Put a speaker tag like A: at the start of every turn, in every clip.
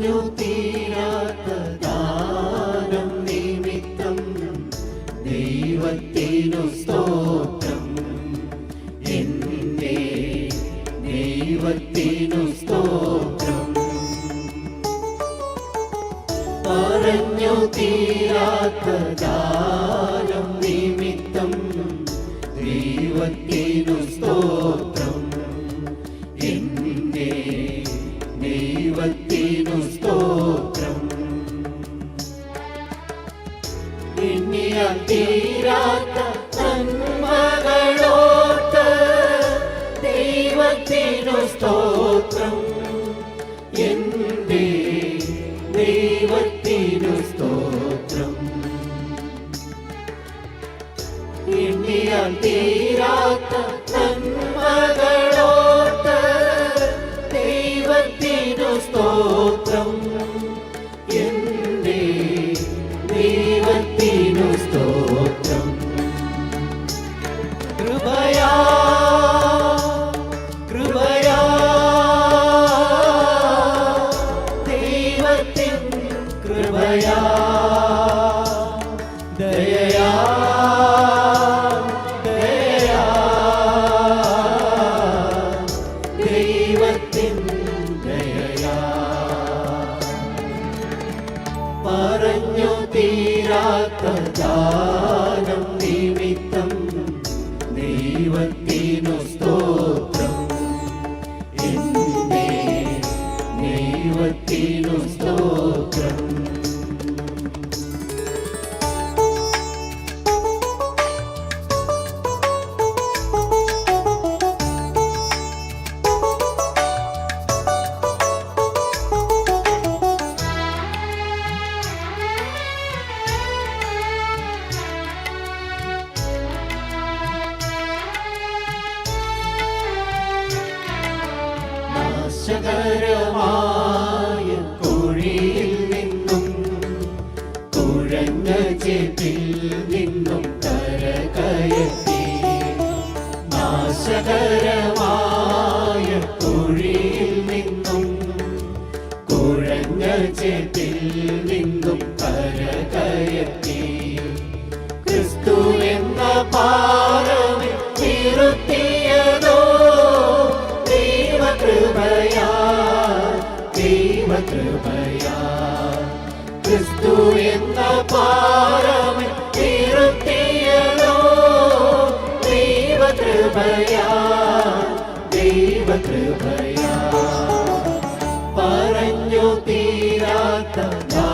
A: പറഞ്ഞു തീരാത്ത ദാനം നിമിത്തം ദൈവത്തിനു സ്തോത്രം. എന്റെ ദൈവത്തിനു സ്തോത്രം. പറഞ്ഞു തീരാത്ത ദാനം സ്തോത്രം. എന്റെ സ്തോത്രം തീരാത്ത ദാനം നിമിത്തം ദൈവത്തിനു സ്തോത്രം എന്റെ ദൈവത്തിനു സ്തോത്രം ചേറ്റിൽ നിന്നും കരകയറ്റി. ക്രിസ്തു എന്ന പാറവിൽ തിരുത്തിയതോ? ദൈവകൃപയാ ദൈവകൃപയാ. ക്രിസ്തു എന്ന പാറവിൽ തിരുത്തിയതോ? ദൈവകൃപയാ ദൈവകൃപയാ. തീരാത്ത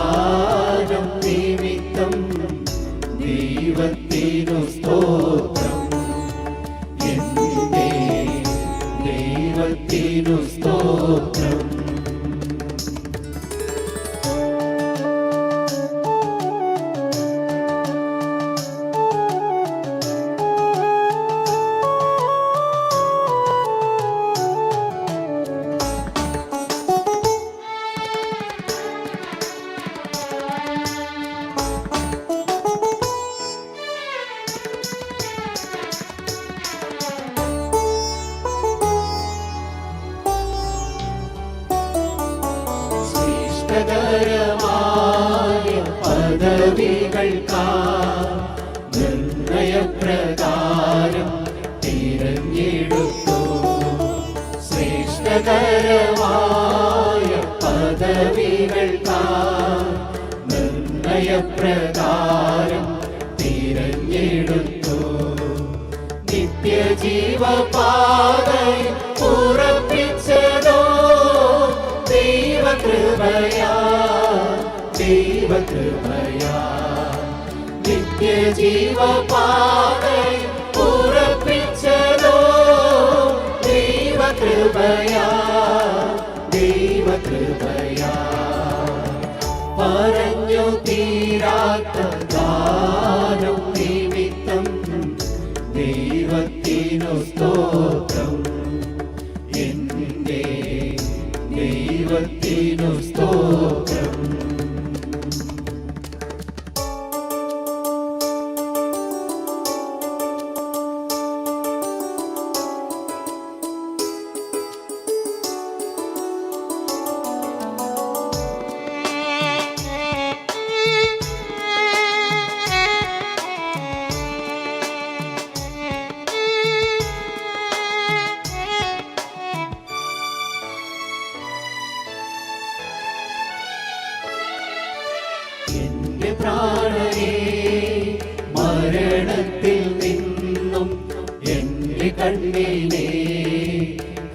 A: നിർണയപ്രകാരം തിരഞ്ഞെടുത്തു. നിത്യജീവപാതയിൽ ഉറപ്പിച്ചതോ? ദൈവകൃപയാ ദൈവകൃപയാ. നിത്യജീവപാതയിൽ ഉറപ്പിച്ചതോ? ദൈവകൃപയാ ദൈവകൃപയാ. പറഞ്ഞു തീരാത്ത ദാനം നിമിത്തം ദൈവത്തിനു സ്തോത്രം. എന്റെ ദൈവത്തിനു സ്തോത്രം. പട്ടണത്തിൽ നിന്നും എന്റെ കണ്ണിനെ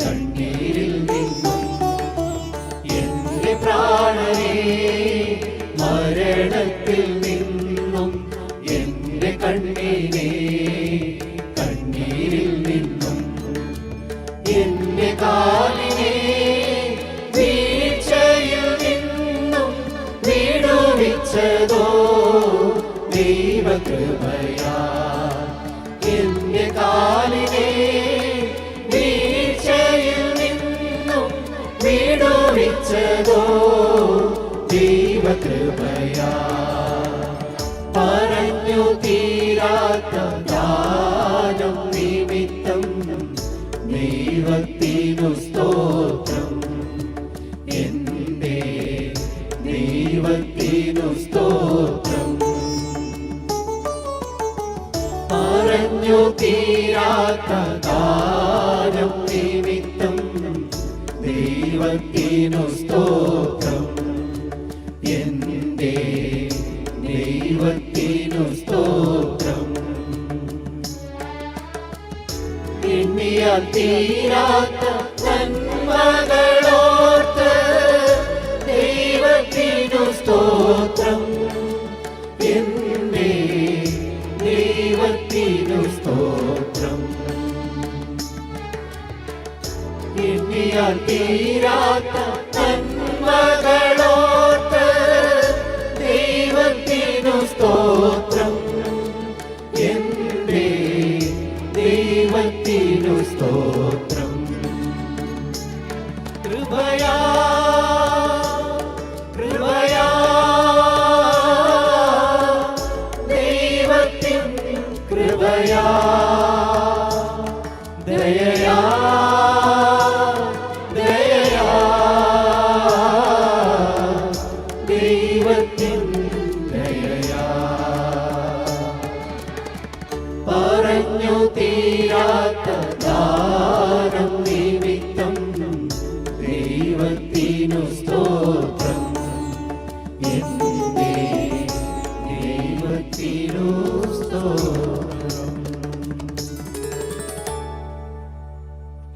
A: കണ്ണീരിൽ നിന്നും എന്റെ പ്രാണനെ മരണത്തിൽ നിന്നും എന്റെ കണ്ണിനെ കണ്ണീരിൽ നിന്നും എന്റെ കാലിനെ വീഴ്ചയിൽ നിന്നും വിടുവിച്ചതോ ദൈവകൃപയ. എന്റെ കാലിനെ വീഴ്ചയിൽ നിന്നും വിടുവിച്ചതോ ദൈവകൃപയാ. പറഞ്ഞു തീരാത്ത ദാനം നിമിത്തം തീരാത്ത കാര്യം നിമിത്തം ദൈവത്തിനു സ്തോത്രം. എന്റെ ദൈവത്തിനു സ്തോത്രം. എണ്ണിയ തീരാത്ത നന്മകളോർത്ത് ദൈവത്തിനു സ്തോത്രം. എണ്ണിയാൽ തീരാത്ത നന്മകളോർത്ത് ദൈവത്തിനു സ്തോത്രം. എന്റെ ദൈവത്തിനു സ്തോത്രം. കൃപയാ കൃപയാ. ദൈവത്തിൻ കൃപയാ. ദയയാ.